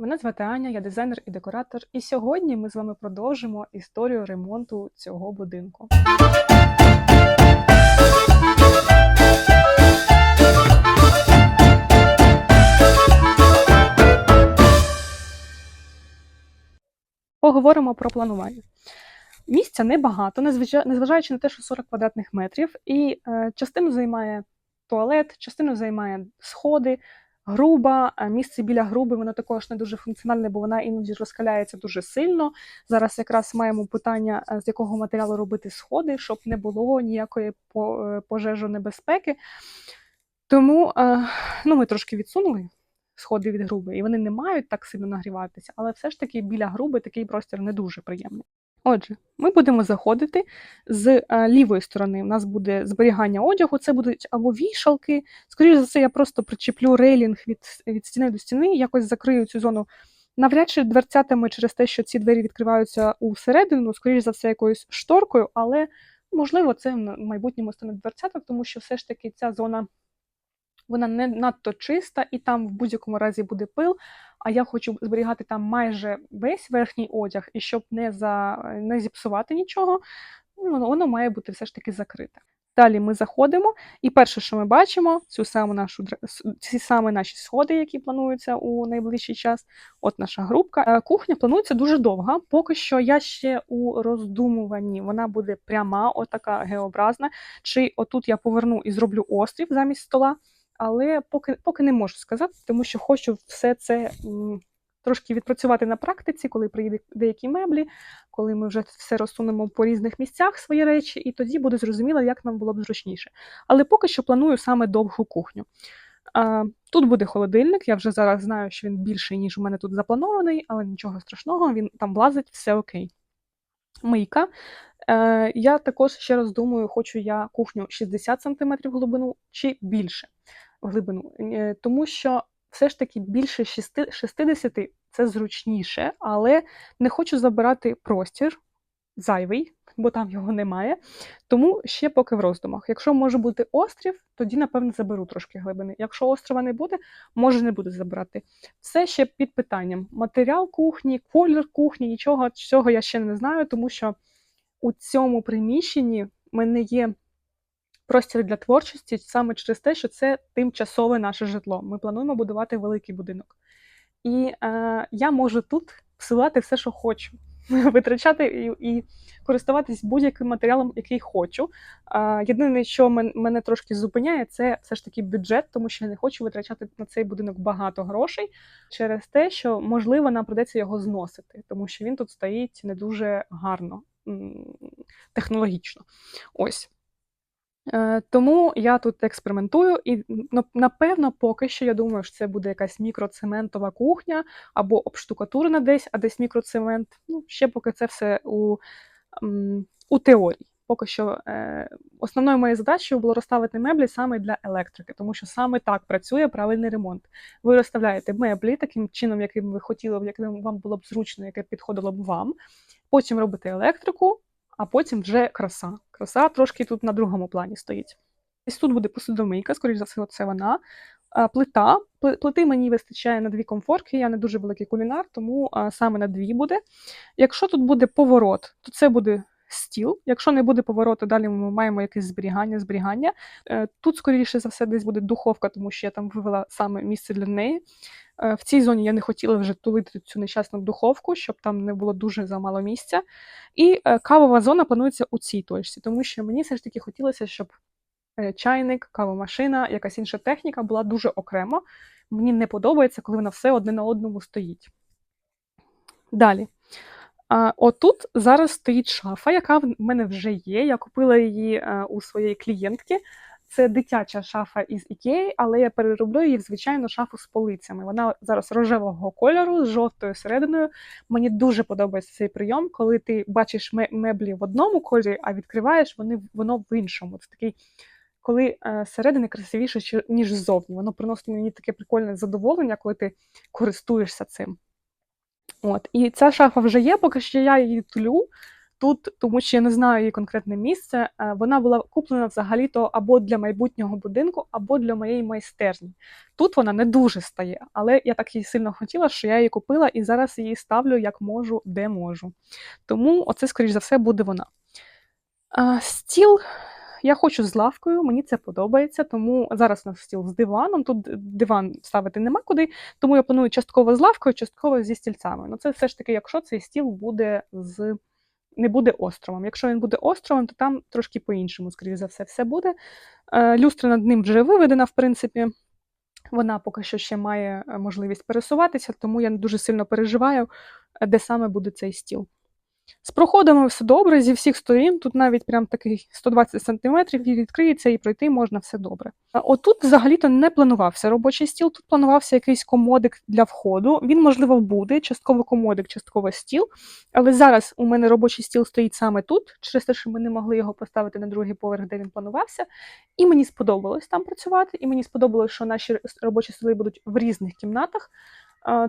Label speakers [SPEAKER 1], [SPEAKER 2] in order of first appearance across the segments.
[SPEAKER 1] Мене звати Аня, я дизайнер і декоратор. І сьогодні ми з вами продовжимо історію ремонту цього будинку. Поговоримо про планування. Місця небагато, незважаючи на те, що 40 квадратних метрів, і е, частину займає туалет, частину займає сходи, груба, місце біля груби, воно також не дуже функціональне, бо вона іноді розкаляється дуже сильно. Зараз якраз маємо питання, е, з якого матеріалу робити сходи, щоб не було ніякої е, пожежонебезпеки. Тому е, ну, ми трошки відсунули сходи від груби, і вони не мають так сильно нагріватися, але все ж таки біля груби такий простір не дуже приємний. Отже, ми будемо заходити з е, лівої сторони. У нас буде зберігання одягу, це будуть або вішалки. Скоріше за все, я просто причеплю рейлінг від, від стіни до стіни, якось закрию цю зону. Навряд чи дверцятами через те, що ці двері відкриваються усередину, скоріш за все, якоюсь шторкою, але можливо, це в майбутньому стане дверцяток, тому що все ж таки ця зона вона не надто чиста, і там в будь-якому разі буде пил. А я хочу зберігати там майже весь верхній одяг, і щоб не за не зіпсувати нічого, ну, воно, воно має бути все ж таки закрите. Далі ми заходимо, і перше, що ми бачимо, цю саму нашу ці саме наші сходи, які плануються у найближчий час. От наша групка. Е, Кухня планується дуже довга. Поки що я ще у роздумуванні. Вона буде пряма, отака геобразна. Чи отут я поверну і зроблю острів замість стола але поки, поки не можу сказати, тому що хочу все це трошки відпрацювати на практиці, коли приїдуть деякі меблі, коли ми вже все розсунемо по різних місцях свої речі, і тоді буде зрозуміло, як нам було б зручніше. Але поки що планую саме довгу кухню. А, тут буде холодильник, я вже зараз знаю, що він більший, ніж у мене тут запланований, але нічого страшного, він там влазить, все окей. Мийка. Е, я також ще раз думаю, хочу я кухню 60 см глибину чи більше глибину, Е, тому що все ж таки більше 60 це зручніше, але не хочу забирати простір зайвий, бо там його немає. Тому ще поки в роздумах. Якщо може бути острів, тоді, напевно, заберу трошки глибини. Якщо острова не буде, може не буду забирати. Все ще під питанням. Матеріал кухні, колір кухні, нічого цього я ще не знаю, тому що у цьому приміщенні в мене є простір для творчості саме через те, що це тимчасове наше житло. Ми плануємо будувати великий будинок. І е, я можу тут всилати все, що хочу, витрачати і, і користуватись будь-яким матеріалом, який хочу. Е, єдине, що мен- мене трошки зупиняє, це все ж таки бюджет, тому що я не хочу витрачати на цей будинок багато грошей через те, що можливо нам придеться його зносити, тому що він тут стоїть не дуже гарно, технологічно. Ось. Е, Тому я тут експериментую, і напевно, поки що я думаю, що це буде якась мікроцементова кухня або обштукатурена десь, а десь мікроцемент. Ну, ще поки це все у, у теорії. Поки що е, основною моєю задачею було розставити меблі саме для електрики, тому що саме так працює правильний ремонт. Ви розставляєте меблі таким чином, яким ви хотіли яким вам було б зручно, яке підходило б вам. Потім робите електрику, а потім вже краса. Краса трошки тут на другому плані стоїть. Ось тут буде посудомийка, скоріш за все, це вона. Плита. Плити мені вистачає на дві комфорки, я не дуже великий кулінар, тому саме на дві буде. Якщо тут буде поворот, то це буде стіл. Якщо не буде повороту, далі ми маємо якесь зберігання, зберігання. Е, Тут, скоріше за все, десь буде духовка, тому що я там вивела саме місце для неї. Е, В цій зоні я не хотіла вже тулити цю нещасну духовку, щоб там не було дуже замало місця. І е, кавова зона планується у цій точці, тому що мені все ж таки хотілося, щоб чайник, кавомашина, якась інша техніка була дуже окремо. Мені не подобається, коли вона все одне на одному стоїть. Далі. А, отут зараз стоїть шафа, яка в мене вже є. Я купила її е, у своєї клієнтки. Це дитяча шафа із Ікеї, але я перероблю її в звичайну шафу з полицями. Вона зараз рожевого кольору з жовтою серединою. Мені дуже подобається цей прийом, коли ти бачиш меблі в одному кольорі, а відкриваєш вони, воно в іншому. Це такий, коли е, зсередини красивіше, ніж ззовні. Воно приносить мені таке прикольне задоволення, коли ти користуєшся цим. От. І ця шафа вже є, поки що я її тлю. тут, тому що я не знаю її конкретне місце. Е, Вона була куплена взагалі-то або для майбутнього будинку, або для моєї майстерні. Тут вона не дуже стає, але я так її сильно хотіла, що я її купила і зараз її ставлю як можу, де можу. Тому оце, скоріш за все, буде вона. Стіл я хочу з лавкою, мені це подобається, тому зараз у нас стіл з диваном. Тут диван ставити нема куди, тому я планую частково з лавкою, частково зі стільцями. Ну це все ж таки, якщо цей стіл буде з. Не буде островом. Якщо він буде островом, то там трошки по-іншому, скоріше за все, все буде. Е, Люстра над ним вже виведена, в принципі. Вона поки що ще має е, можливість пересуватися, тому я не дуже сильно переживаю, е, де саме буде цей стіл. З проходами все добре, зі всіх сторін. Тут навіть прям такий 120 см і відкриється, і пройти можна все добре. Отут взагалі-то не планувався робочий стіл, тут планувався якийсь комодик для входу. Він, можливо, буде, частково комодик, частково стіл. Але зараз у мене робочий стіл стоїть саме тут, через те, що ми не могли його поставити на другий поверх, де він планувався. І мені сподобалось там працювати, і мені сподобалось, що наші робочі столи будуть в різних кімнатах.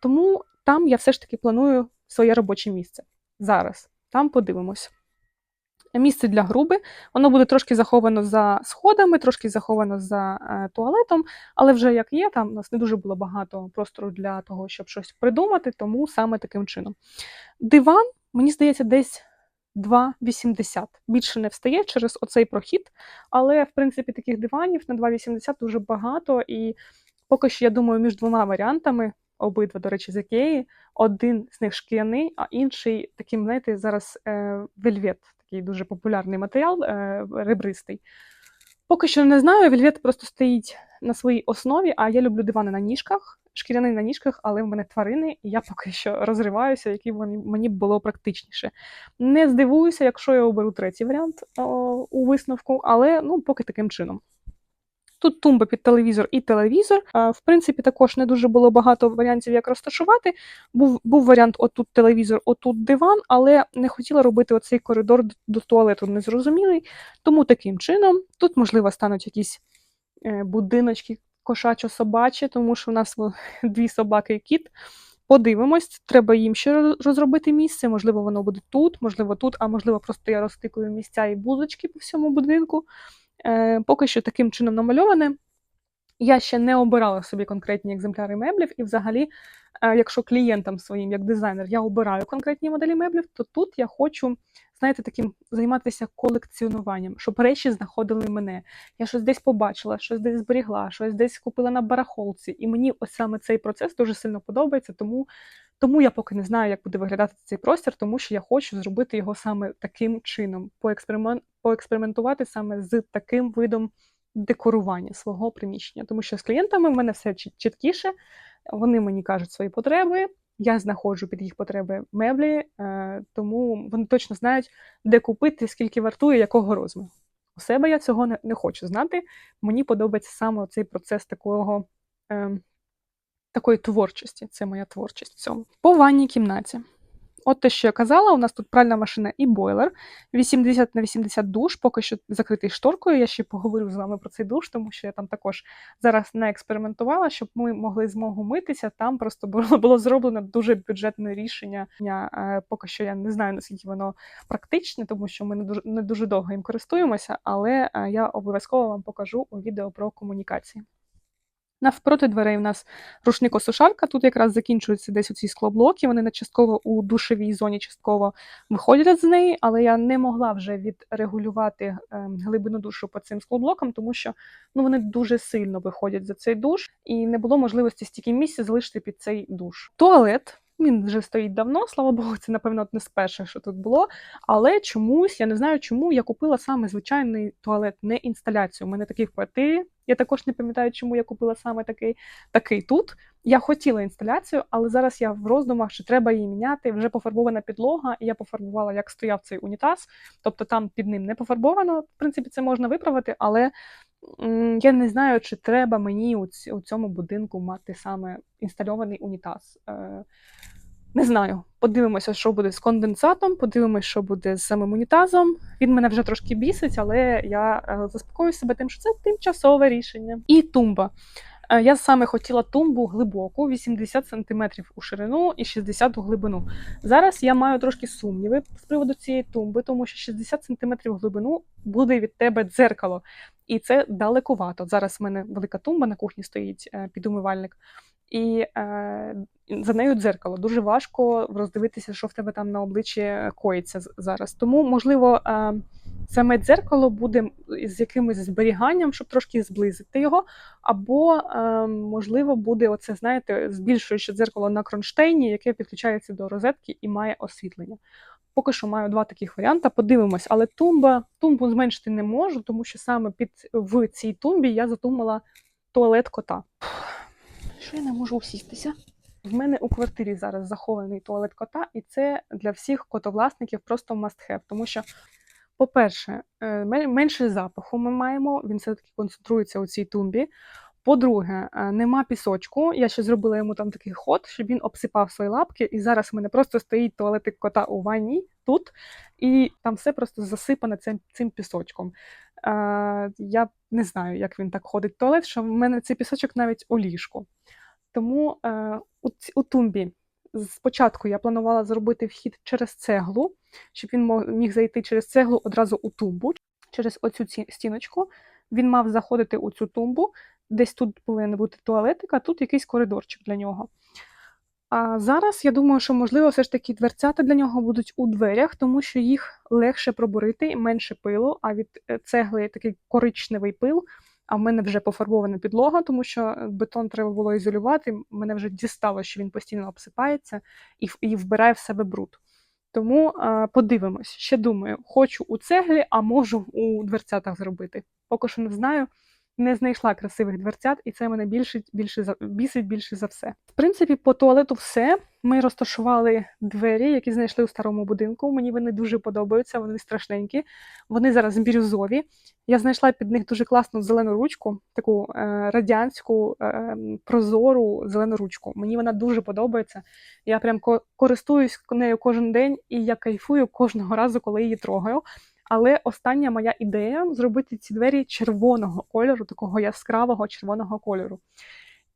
[SPEAKER 1] Тому там я все ж таки планую своє робоче місце зараз. Там подивимось. Місце для груби, воно буде трошки заховано за сходами, трошки заховано за е, туалетом, але вже як є, там у нас не дуже було багато простору для того, щоб щось придумати, тому саме таким чином. Диван, мені здається, десь 2,80. Більше не встає через оцей прохід, але, в принципі, таких диванів на 2,80 дуже багато, і поки що я думаю, між двома варіантами обидва, до речі, з Ікеї. Один з них шкіряний, а інший таким, знаєте, зараз е, вельвет, такий дуже популярний матеріал, е, ребристий. Поки що не знаю, вельвет просто стоїть на своїй основі, а я люблю дивани на ніжках, шкіряний на ніжках, але в мене тварини, і я поки що розриваюся, який мені, було практичніше. Не здивуюся, якщо я оберу третій варіант о, у висновку, але ну, поки таким чином. Тут тумба під телевізор і телевізор. В принципі, також не дуже було багато варіантів, як розташувати. Був був варіант отут телевізор, отут диван, але не хотіла робити оцей коридор до туалету незрозумілий. Тому таким чином тут, можливо, стануть якісь е, будиночки кошачо-собачі, тому що в нас дві собаки і кіт. Подивимось, треба їм ще розробити місце. Можливо, воно буде тут, можливо, тут, а можливо, просто я розтикую місця і будочки по всьому будинку. Е, поки що таким чином намальоване. Я ще не обирала собі конкретні екземпляри меблів, і взагалі, е, якщо клієнтам своїм, як дизайнер, я обираю конкретні моделі меблів, то тут я хочу, знаєте, таким займатися колекціонуванням, щоб речі знаходили мене. Я щось десь побачила, щось десь зберігла, щось десь купила на барахолці. І мені ось саме цей процес дуже сильно подобається, тому. Тому я поки не знаю, як буде виглядати цей простір, тому що я хочу зробити його саме таким чином, поексперимент, поекспериментувати саме з таким видом декорування свого приміщення. Тому що з клієнтами в мене все чіткіше, вони мені кажуть свої потреби, я знаходжу під їх потреби меблі, е, тому вони точно знають, де купити, скільки вартує, якого розміру. У себе я цього не, не хочу знати. Мені подобається саме цей процес такого. Такої творчості, це моя творчість в цьому. По ванній кімнаті. От те, що я казала, у нас тут пральна машина і бойлер. 80 на 80 душ, поки що закритий шторкою. Я ще поговорю з вами про цей душ, тому що я там також зараз не експериментувала, щоб ми могли змогу митися. Там просто було було зроблено дуже бюджетне рішення. Е, поки що я не знаю, наскільки воно практичне, тому що ми не дуже не дуже довго їм користуємося, але е, я обов'язково вам покажу у відео про комунікації. Навпроти дверей у нас рушникосушарка. Тут якраз закінчуються десь оці склоблоки. Вони на частково у душовій зоні частково виходять з неї, але я не могла вже відрегулювати ем, глибину душу по цим склоблокам, тому що ну, вони дуже сильно виходять за цей душ, і не було можливості стільки місця залишити під цей душ. Туалет. Він вже стоїть давно, слава Богу, це, напевно, не з перших, що тут було. Але чомусь, я не знаю, чому я купила саме звичайний туалет, не інсталяцію. У мене такий в квартирі. Я також не пам'ятаю, чому я купила саме такий такий тут. Я хотіла інсталяцію, але зараз я в роздумах, що треба її міняти. Вже пофарбована підлога, і я пофарбувала, як стояв цей унітаз. Тобто там під ним не пофарбовано. В принципі, це можна виправити, але я не знаю, чи треба мені у, ць у цьому будинку мати саме інстальований унітаз. Е не знаю. Подивимося, що буде з конденсатом, подивимося, що буде з самим унітазом. Він мене вже трошки бісить, але я е, заспокою себе тим, що це тимчасове рішення. І тумба. Е, Я саме хотіла тумбу глибоку, 80 см у ширину і 60 у глибину. Зараз я маю трошки сумніви з приводу цієї тумби, тому що 60 см глибину буде від тебе дзеркало. І це далекувато. Зараз в мене велика тумба на кухні стоїть е, під умивальник, і е, за нею дзеркало. Дуже важко роздивитися, що в тебе там на обличчі коїться зараз. Тому, можливо, е, саме дзеркало буде з якимось зберіганням, щоб трошки зблизити його. Або, е, можливо, буде оце, знаєте, збільшуюче дзеркало на кронштейні, яке підключається до розетки і має освітлення. Поки що маю два таких варіанти. Подивимось, але тумба, тумбу зменшити не можу, тому що саме під в цій тумбі я задумала туалет кота. Що я не можу усістися? В мене у квартирі зараз захований туалет кота, і це для всіх котовласників просто must have, тому що, по-перше, е, менше запаху ми маємо, він все-таки концентрується у цій тумбі. По-друге, е, нема пісочку. Я ще зробила йому там такий ход, щоб він обсипав свої лапки, і зараз в мене просто стоїть туалетик кота у ванні тут, і там все просто засипане цим, цим пісочком. Е, я не знаю, як він так ходить в туалет, що в мене цей пісочок навіть у ліжку. Тому е, у, у тумбі спочатку я планувала зробити вхід через цеглу, щоб він міг зайти через цеглу одразу у тумбу, через оцю стіночку. Він мав заходити у цю тумбу. Десь тут повинен бути туалетик, а тут якийсь коридорчик для нього. А зараз я думаю, що можливо все ж таки дверцята для нього будуть у дверях, тому що їх легше пробурити менше пилу. А від е, цегли такий коричневий пил. А в мене вже пофарбована підлога, тому що бетон треба було ізолювати. Мене вже дістало, що він постійно обсипається і, і вбирає в себе бруд. Тому е, подивимось. Ще думаю, хочу у цеглі, а можу у дверцятах зробити. Поки що не знаю. Не знайшла красивих дверцят, і це мене більше за бісить більше за все. В принципі, по туалету все. Ми розташували двері, які знайшли у старому будинку. Мені вони дуже подобаються, вони страшненькі. Вони зараз бірюзові. Я знайшла під них дуже класну зелену ручку, таку е, радянську е, прозору зелену ручку. Мені вона дуже подобається. Я прям користуюсь нею кожен день, і я кайфую кожного разу, коли її трогаю. Але остання моя ідея зробити ці двері червоного кольору, такого яскравого червоного кольору.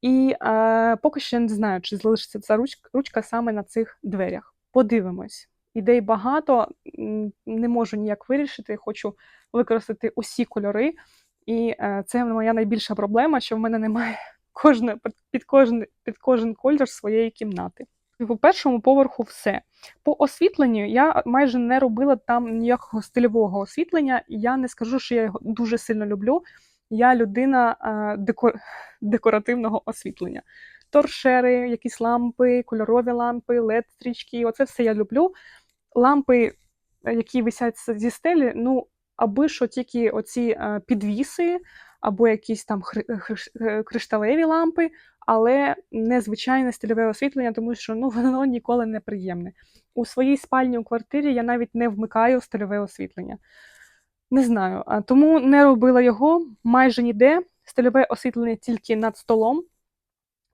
[SPEAKER 1] І е, поки що не знаю, чи залишиться ця ручка, ручка саме на цих дверях. Подивимось. Ідей багато, не можу ніяк вирішити. Хочу використати усі кольори. І е, це моя найбільша проблема, що в мене немає кожне, під, кожен, під кожен кольор своєї кімнати. По першому поверху все. По освітленню я майже не робила там ніякого стильового освітлення. Я не скажу, що я його дуже сильно люблю. Я людина е, деко... декоративного освітлення. Торшери, якісь лампи, кольорові лампи, led стрічки оце все я люблю. Лампи, е, які висять зі стелі, ну, аби що тільки оці е, підвіси, або якісь там кришталеві лампи, але не звичайне стильове освітлення, тому що ну, воно ніколи не приємне. У своїй спальні у квартирі я навіть не вмикаю стильове освітлення. Не знаю, тому не робила його майже ніде. Стильове освітлення тільки над столом.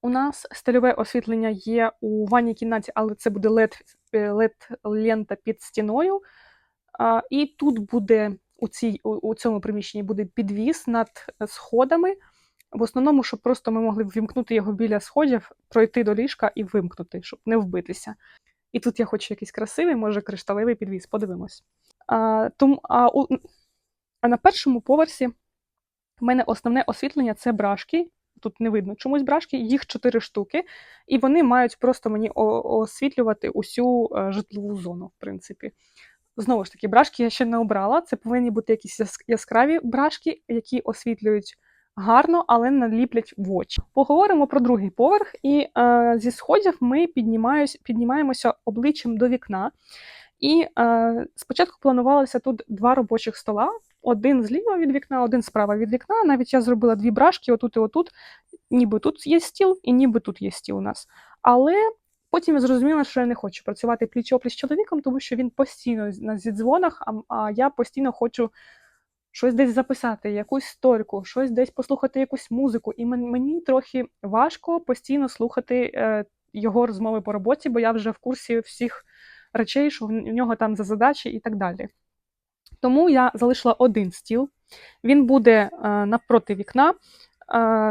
[SPEAKER 1] У нас стильове освітлення є у ванній кімнаті, але це буде е, LED-лента під стіною. І тут буде у, цій, у цьому приміщенні буде підвіс над е, сходами. В основному, щоб просто ми могли ввімкнути його біля сходів, пройти до ліжка і вимкнути, щоб не вбитися. І тут я хочу якийсь красивий, може, кришталевий підвіс, подивимось. А, тому, а, у, а на першому поверсі в мене основне освітлення це брашки. Тут не видно чомусь брашки, їх чотири штуки, і вони мають просто мені освітлювати усю е, житлову зону, в принципі. Знову ж таки, брашки я ще не обрала. Це повинні бути якісь яскраві брашки, які освітлюють гарно, але не ліплять в очі. Поговоримо про другий поверх, і е, зі сходів ми піднімаємося обличчям до вікна. І е, спочатку планувалося тут два робочих стола. Один зліва від вікна, один справа від вікна. Навіть я зробила дві брашки, отут і отут. Ніби тут є стіл, і ніби тут є стіл у нас. Але потім я зрозуміла, що я не хочу працювати пліч опліч з чоловіком, тому що він постійно на зідзвонах, а я постійно хочу щось десь записати, якусь сторіку, щось десь послухати якусь музику. І мені трохи важко постійно слухати е, його розмови по роботі, бо я вже в курсі всіх речей, що в нього там за задачі і так далі. Тому я залишила один стіл. Він буде е, навпроти вікна.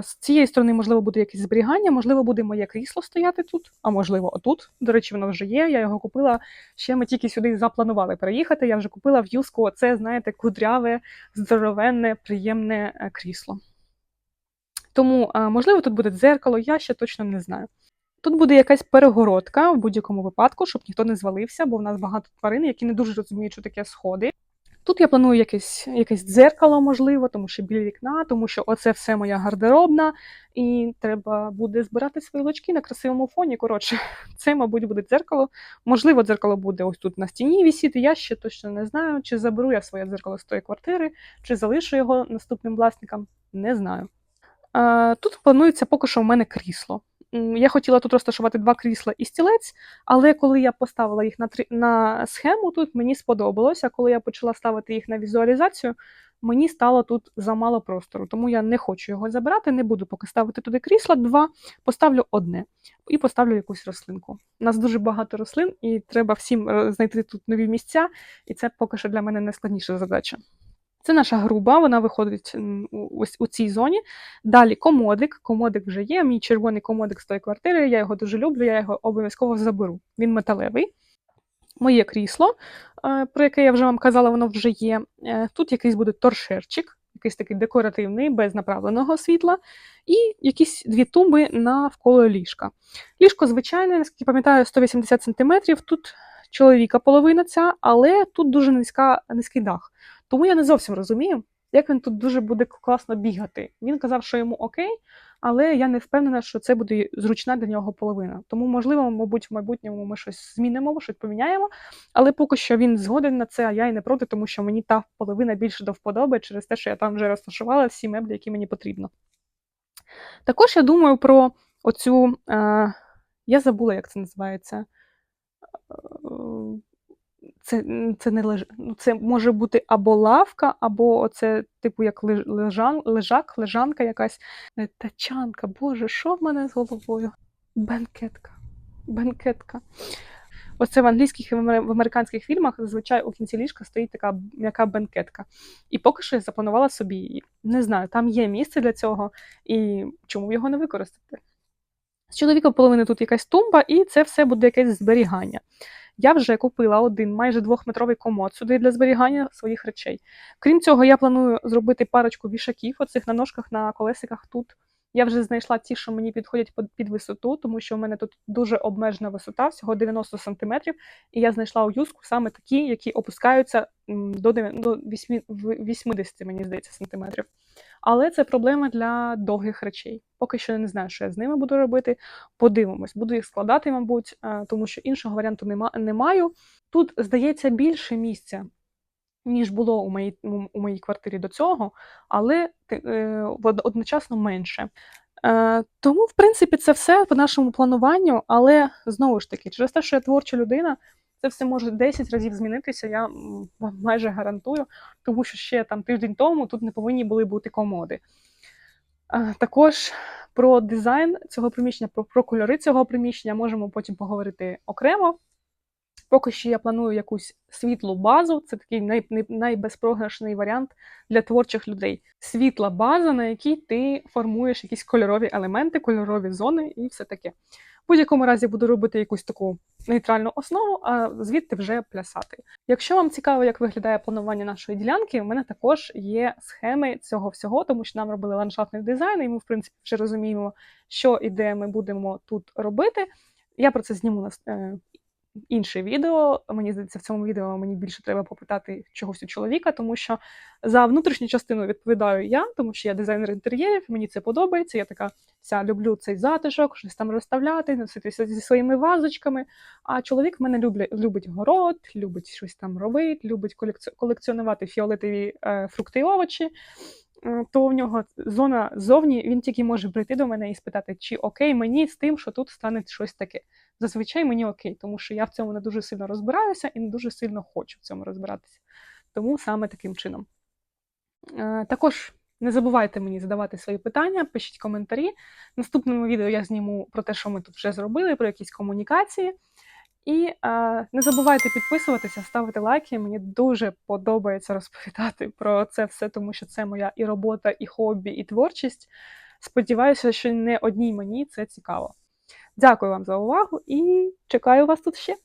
[SPEAKER 1] З цієї сторони, можливо, буде якесь зберігання, можливо, буде моє крісло стояти тут, а можливо, отут. До речі, воно вже є. Я його купила. Ще ми тільки сюди запланували переїхати. Я вже купила в юску оце, знаєте, кудряве, здоровенне, приємне е, крісло. Тому, можливо, тут буде дзеркало, я ще точно не знаю. Тут буде якась перегородка в будь-якому випадку, щоб ніхто не звалився, бо в нас багато тварин, які не дуже розуміють, що таке сходи. Тут я планую якесь, якесь дзеркало, можливо, тому що біля вікна, тому що оце все моя гардеробна, і треба буде збирати свої лочки на красивому фоні. Коротше, це, мабуть, буде дзеркало. Можливо, дзеркало буде ось тут на стіні вісіти. Я ще точно не знаю, чи заберу я своє дзеркало з тої квартири, чи залишу його наступним власникам. Не знаю. Тут планується поки що в мене крісло. Я хотіла тут розташувати два крісла і стілець, але коли я поставила їх на, три- на схему, тут мені сподобалося. Коли я почала ставити їх на візуалізацію, мені стало тут замало простору, тому я не хочу його забирати, не буду поки ставити туди крісла два, поставлю одне і поставлю якусь рослинку. У нас дуже багато рослин, і треба всім е, знайти тут нові місця, і це поки що для мене найскладніша задача. Це наша груба, вона виходить ось у цій зоні. Далі комодик. Комодик вже є. Мій червоний комодик з тої квартири. Я його дуже люблю, я його обов'язково заберу. Він металевий. Моє крісло, е, про яке я вже вам казала, воно вже є. Е, Тут якийсь буде торшерчик, якийсь такий декоративний, без направленого світла, і якісь дві тумби навколо ліжка. Ліжко звичайне, наскільки пам'ятаю, 180 см. Тут чоловіка половина ця, але тут дуже низька, низький дах. Тому я не зовсім розумію, як він тут дуже буде класно бігати. Він казав, що йому окей, але я не впевнена, що це буде зручна для нього половина. Тому, можливо, мабуть, в майбутньому ми щось змінимо, щось поміняємо. Але поки що він згоден на це, а я і не проти, тому що мені та половина більше до вподоби через те, що я там вже розташувала всі меблі, які мені потрібно. Також я думаю про оцю. Е, я забула, як це називається. Е, це, це не леж... ну, це може бути або лавка, або оце, типу, як лежан... лежак, лежанка якась. Тачанка, боже, що в мене з головою? Бенкетка. Бенкетка. Оце в англійських і в американських фільмах зазвичай у кінці ліжка стоїть така м'яка бенкетка. І поки що я запланувала собі її. Не знаю, там є місце для цього, і чому його не використати? З чоловіка половини тут якась тумба, і це все буде якесь зберігання. Я вже купила один майже двохметровий комод сюди для зберігання своїх речей. Крім цього, я планую зробити парочку вішаків, оцих на ножках, на колесиках тут. Я вже знайшла ті, що мені підходять під- висоту, тому що в мене тут дуже обмежена висота, всього 90 см, і я знайшла у юску саме такі, які опускаються до дев'я- до вісьмі- 80, мені здається, сантиметрів. Але це проблема для довгих речей. Поки що не знаю, що я з ними буду робити. Подивимось, буду їх складати, мабуть, е, тому що іншого варіанту не маю. Тут, здається, більше місця, ніж було у моїй, у моїй квартирі до цього, але е, одночасно менше. Е, Тому, в принципі, це все по нашому плануванню, але знову ж таки, через те, що я творча людина, це все може 10 разів змінитися, я вам майже гарантую, тому що ще там тиждень тому тут не повинні були бути комоди. Е, Також про дизайн цього приміщення, про, про кольори цього приміщення можемо потім поговорити окремо. Поки що я планую якусь світлу базу, це такий най, най, найбезпрограшний варіант для творчих людей. Світла база, на якій ти формуєш якісь кольорові елементи, кольорові зони і все таке. В будь-якому разі буду робити якусь таку нейтральну основу, а звідти вже плясати. Якщо вам цікаво, як виглядає планування нашої ділянки, у мене також є схеми цього всього, тому що нам робили ландшафтний дизайн, і ми, в принципі, вже розуміємо, що і де ми будемо тут робити. Я про це зніму е, інше відео. Мені здається, в цьому відео мені більше треба попитати чогось у чоловіка, тому що за внутрішню частину відповідаю я, тому що я дизайнер інтер'єрів, мені це подобається. Я така вся люблю цей затишок, щось там розставляти, носитися зі своїми вазочками. А чоловік в мене любля, любить город, любить щось там робити, любить колекці- колекціонувати фіолетові е, фрукти і овочі. То в нього зона зовні, він тільки може прийти до мене і спитати, чи окей мені з тим, що тут стане щось таке. Зазвичай мені окей, тому що я в цьому не дуже сильно розбираюся і не дуже сильно хочу в цьому розбиратися. Тому саме таким чином. Е, Також не забувайте мені задавати свої питання, пишіть коментарі. В наступному відео я зніму про те, що ми тут вже зробили, про якісь комунікації. І е, не забувайте підписуватися, ставити лайки. Мені дуже подобається розповідати про це все, тому що це моя і робота, і хобі, і творчість. Сподіваюся, що не одній мені це цікаво. Дякую вам за увагу і чекаю вас тут ще.